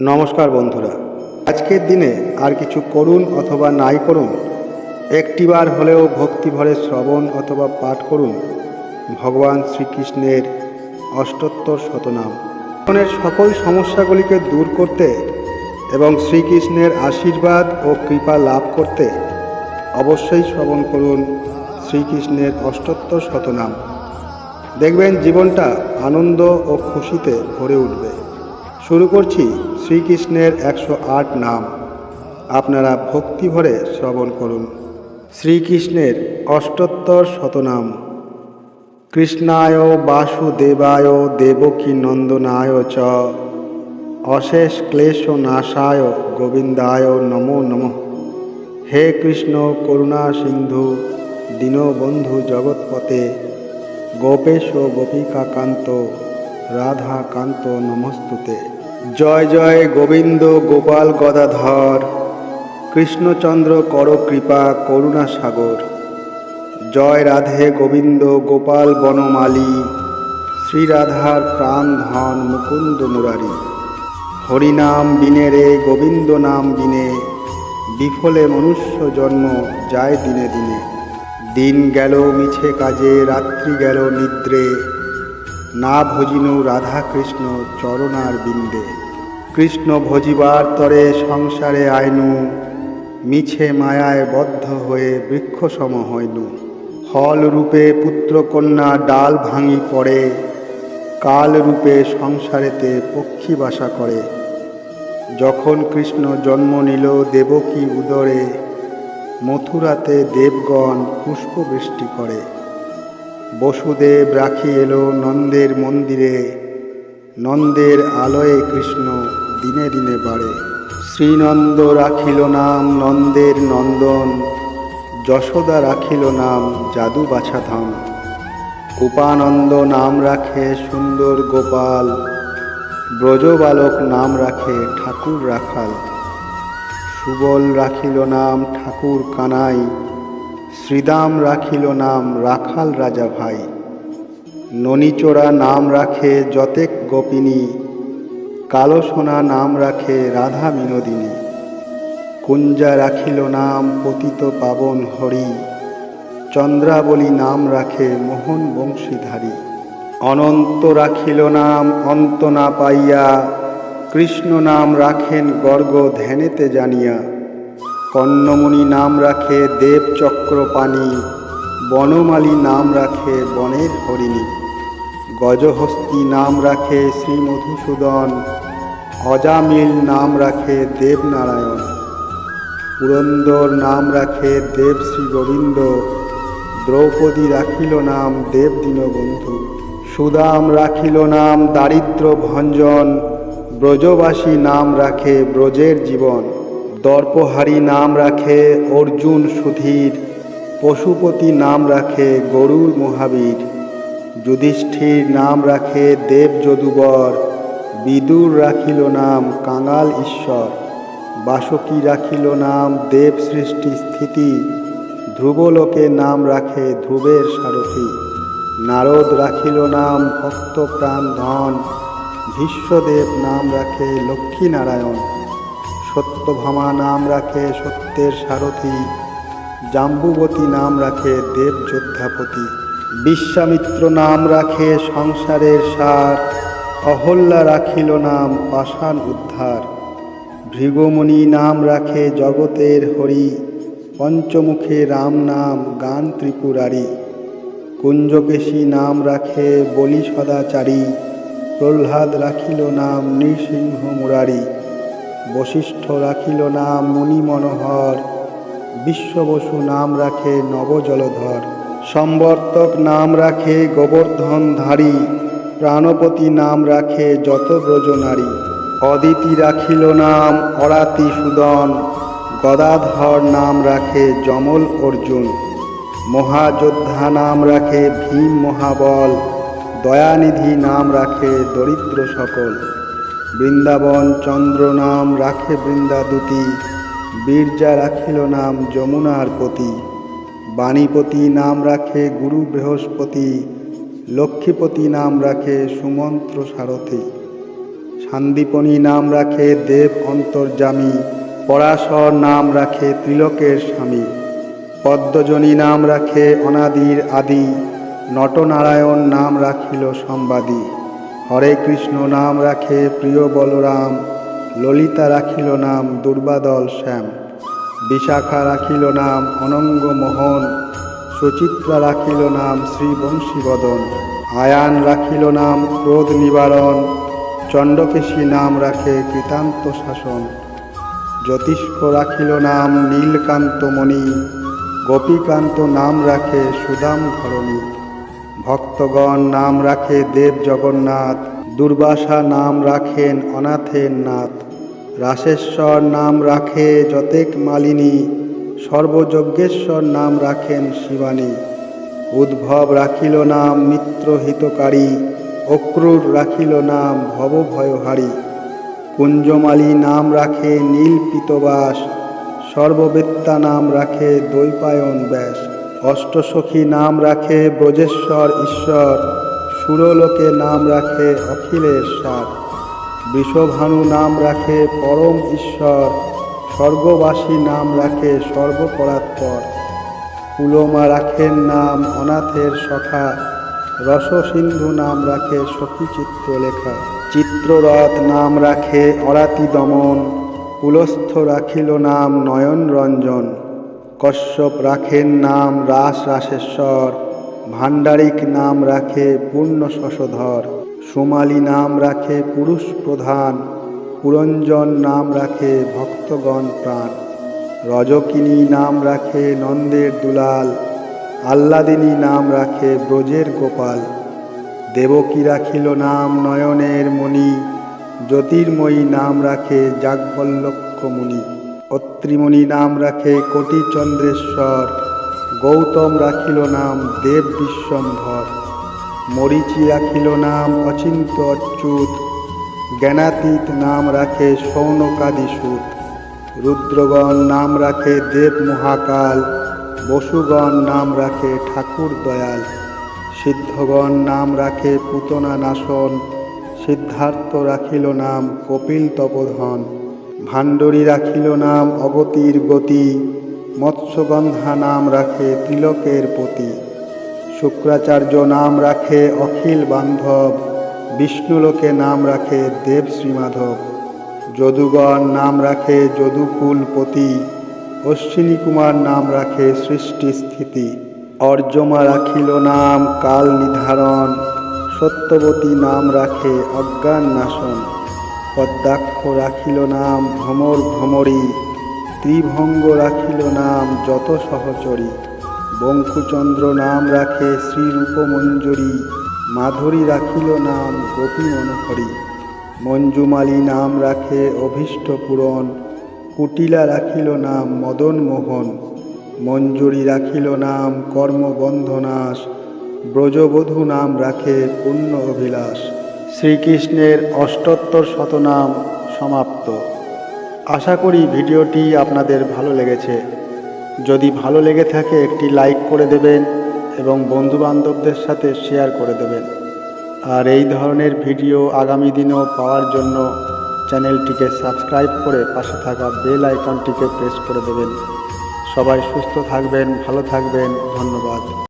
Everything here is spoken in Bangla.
নমস্কার বন্ধুরা। আজকের দিনে আর কিছু করুন অথবা নাই করুন, একটিবার হলেও ভক্তিভরে শ্রবণ অথবা পাঠ করুন ভগবান শ্রীকৃষ্ণের অষ্টোত্তর শতনাম। জীবনের সকল সমস্যাগুলিকে দূর করতে এবং শ্রীকৃষ্ণের আশীর্বাদ ও কৃপা লাভ করতে অবশ্যই শ্রবণ করুন শ্রীকৃষ্ণের অষ্টোত্তর শতনাম। দেখবেন জীবনটা আনন্দ ও খুশিতে ভরে উঠবে। শুরু করছি শ্রীকৃষ্ণের একশো আট নাম। আপনারা ভক্তি ভরে শ্রবণ করুন। শ্রীকৃষ্ণের অষ্টোত্তর শতনাম। কৃষ্ণায় বাসুদেবায় দেবকী নন্দনায় চ। অশেষ ক্লেশ নাশায় গোবিন্দায় নমো নমঃ। হে কৃষ্ণ করুণা সিন্ধু, দীনবন্ধু জগৎপতে গোপেশ গোপিকাকান্ত রাধা কান্ত নমস্তুতে। জয় জয় গোবিন্দ গোপাল গদাধর। কৃষ্ণচন্দ্র কর কৃপা, করুণা সাগর। জয় রাধে গোবিন্দ গোপাল বনমালী। শ্রীরাধার প্রাণ ধন মুকুন্দ মুরারি। হরিনাম বিনে রে, গোবিন্দ নাম বিনে। বিফলে মনুষ্য জন্ম যায় দিনে দিনে। দিন গেল মিছে কাজে, রাত্রি গেল নিদ্রে। না ভজিনু রাধা কৃষ্ণ চরণার বিন্দে। কৃষ্ণ ভজিবার তরে সংসারে আইনু, মিছে মায়ায় বদ্ধ হয়ে বৃক্ষসম হইনু। ফল রূপে পুত্রকন্যা ডাল ভাঙি পড়ে, কাল রূপে সংসারেতে পক্ষী বাসা করে। যখন কৃষ্ণ জন্ম নিল দেবকী উদরে, মথুরাতে দেবগণ পুষ্পবৃষ্টি করে। বসুদেব রাখি এলো নন্দের মন্দিরে। নন্দের আলোয় কৃষ্ণ দিনে দিনে বাড়ে। শ্রীনন্দ রাখিল নাম নন্দের নন্দন। যশোদা রাখিল নাম জাদু বাছাধাম উপানন্দ নাম রাখে সুন্দর গোপাল। ব্রজবালক নাম রাখে ঠাকুর রাখাল। সুবল রাখিল নাম ঠাকুর কানাই। শ্রীদাম রাখিল নাম রাখাল রাজা ভাই। ননিচোরা নাম রাখে যতেক গোপিনী। কালো সোনা নাম রাখে রাধা বিনোদিনী। কুঞ্জা রাখিল নাম পতিত পাবন হরি। চন্দ্রাবলী নাম রাখে মোহন বংশীধারী। অনন্ত রাখিল নাম অন্ত না পাইয়া। কৃষ্ণ নাম রাখেন গর্গ ধ্যানেতে জানিয়া। কর্ণমণি নাম রাখে দেবচক্র পানি বনমালী নাম রাখে বনের হরিণী। গজহস্তি নাম রাখে শ্রী মধুসূদন, অজামিল নাম রাখে দেবনারায়ণ পুরন্দর নাম রাখে দেব শ্রী গোবিন্দ, দ্রৌপদী রাখিল নাম দেব দীনবন্ধু। সুদাম রাখিল নাম দারিদ্র ভঞ্জন, ব্রজবাসী নাম রাখে ব্রজের জীবন। দর্পহারী নাম রাখে অর্জুন সুধীর, পশুপতি নাম রাখে গরুর মহাবীর। যুধিষ্ঠির নাম রাখে দেব যদুবর, বিদুর রাখিল নাম কাঙাল ঈশ্বর, বাসকী রাখিল নাম দেব সৃষ্টি স্থিতি, ধ্রুবলোকে নাম রাখে ধ্রুবের সারথী। নারদ রাখিল নাম ভক্ত প্রাণ ধন ভীষ্মদেব নাম রাখে লক্ষ্মীনারায়ণ সত্যভামা নাম রাখে সত্যের সারথী, জাম্বুবতী নাম রাখে দেব যোদ্ধাপতি বিশ্বামিত্র নাম রাখে সংসারের সার, অহল্যা রাখিল নাম পাষাণ উদ্ধার, ভৃগমণি নাম রাখে জগতের হরি, পঞ্চমুখে রাম নাম গান ত্রিপুরারি, কুঞ্জকেশী নাম রাখে বলি সদাচারী, প্রহ্লাদ রাখিল নাম নৃসিংহ মুরারি। বশিষ্ঠ রাখিল নাম মুনি মনোহর। বিশ্ববসু নাম রাখে নবজলধর। সম্বর্তক নাম রাখে গোবর্ধনধারী। প্রাণপতি নাম রাখে যত ব্রজ নারী। অদিতি রাখিল নাম অরাতি সুদন। গদাধর নাম রাখে যমল অর্জুন। মহাযোদ্ধা নাম রাখে ভীম মহাবল। দয়ানিধি নাম রাখে দরিদ্র সকল। বৃন্দাবন চন্দ্র নাম রাখে বৃন্দাদুতি, বীরজা রাখিল নাম যমুনার পতি, বাণীপতি নাম রাখে গুরু বৃহস্পতি, লক্ষ্মীপতি নাম রাখে সুমন্ত্র সারথী, সান্দীপনী নাম রাখে দেব অন্তর্জামী পরাশর নাম রাখে ত্রিলোকের স্বামী, পদ্মজনী নাম রাখে অনাদির আদি, নটনারায়ণ নাম রাখিল সম্বাদী। হরে কৃষ্ণ নাম রাখে প্রিয় বলরাম। ললিতা রাখিল নাম দুর্বাদল শ্যাম। বিশাখা রাখিল নাম অনঙ্গ মোহন। সুচিত্রা রাখিল নাম শ্রী বংশীবদন। আয়ান রাখিল নাম ক্রোধ নিবারণ। চণ্ডকেশী নাম রাখে কৃতান্ত শাসন। জ্যোতিষ্ক রাখিল নাম নীলকান্ত মণি। গোপীকান্ত নাম রাখে সুদাম ধরণী ভক্তগণ নাম রাখে দেব জগন্নাথ, দুর্বাসা নাম রাখেন অনাথের নাথ। রাসেশ্বর নাম রাখে যতেক মালিনী, সর্বযজ্ঞেশ্বর নাম রাখেন শিবানী। উদ্ভব রাখিল নাম মিত্র হিতকারী, অক্রুর রাখিল নাম ভবভয়হারী কুঞ্জমালী নাম রাখে নীল পিতবাস, সর্ববেত্তা নাম রাখে দৈপায়ন ব্যাস। অষ্টসখী নাম রাখে ব্রজেশ্বর ঈশ্বর, সুরলোকে নাম রাখে অখিলের সার বৃষভানু নাম রাখে পরম ঈশ্বর, স্বর্গবাসী নাম রাখে সর্বপরাৎপর পুলমা রাখেন নাম অনাথের সখা, রসসিন্ধু নাম রাখে সখী চিত্রলেখা চিত্ররথ নাম রাখে অরাতি দমন পুলস্থ রাখিল নাম নয়ন রঞ্জন কশ্যপ রাখেন নাম রাস রাসেশ্বর, ভাণ্ডারিক নাম রাখে পূর্ণ শশধর, সোমালী নাম রাখে পুরুষ প্রধান, পুরঞ্জন নাম রাখে ভক্তগণ প্রাণ, রজকিনী নাম রাখে নন্দের দুলাল, আহ্লাদিনী নাম রাখে ব্রজের গোপাল, দেবকী রাখিল নাম নয়নের মণি, জ্যোতির্ময়ী নাম রাখে যাজ্ঞল্যক্ষ মুনি। অত্রিমণি নাম রাখে কোটি চন্দ্রেশ্বর গৌতম রাখিল নাম দেব বিশ্বম্ভর। মরিচি রাখিল নাম অচিন্ত অচ্যুত। জ্ঞানাতীত নাম রাখে সৌনকাদি সুত রুদ্রগণ নাম রাখে দেব মহাকাল। বসুগণ নাম রাখে ঠাকুর দয়াল। সিদ্ধগণ নাম রাখে পুতনা নাশন। সিদ্ধার্থ রাখিল নাম কপিল তপোধন। ভাণ্ডরী রাখিল নাম অগতির গতি, মৎস্যগন্ধা নাম রাখে তিলকের পতি শুক্রাচার্য নাম রাখে অখিল বান্ধব, বিষ্ণুলোকে নাম রাখে দেব শ্রীমাধব। যদুগণ নাম রাখে যদুকুলপতি অশ্বিনী কুমার নাম রাখে সৃষ্টি স্থিতি। অর্জমা রাখিল নাম কাল নিধারণ, সত্যবতী নাম রাখে অজ্ঞান নাশন। পদ্মাক্ষ রাখিল নাম ভ্রমর ভ্রমরী, ত্রিভঙ্গ রাখিল নাম যত সহচরী। বঙ্কুচন্দ্র নাম রাখে শ্রীরূপমঞ্জরী, মাধুরী রাখিল নাম গোপী মনোহরী মঞ্জুমালী নাম রাখে অভীষ্ট পূরণ কুটিলা রাখিল নাম মদন মোহন। মঞ্জুরি রাখিল নাম কর্মবন্ধনাশ, ব্রজবধূ নাম রাখে পুণ্য অভিলাষ। শ্রীকৃষ্ণের অষ্টোত্তর শতনাম সমাপ্ত। আশা করি ভিডিওটি আপনাদের ভালো লেগেছে। যদি ভালো লেগে থাকে, একটি লাইক করে দেবেন এবং বন্ধুবান্ধবদের সাথে শেয়ার করে দেবেন। আর এই ধরনের ভিডিও আগামী দিনেও পাওয়ার জন্য চ্যানেলটিকে সাবস্ক্রাইব করে পাশে থাকা বেল আইকনটিকে প্রেস করে দেবেন। সবাই সুস্থ থাকবেন, ভালো থাকবেন। ধন্যবাদ।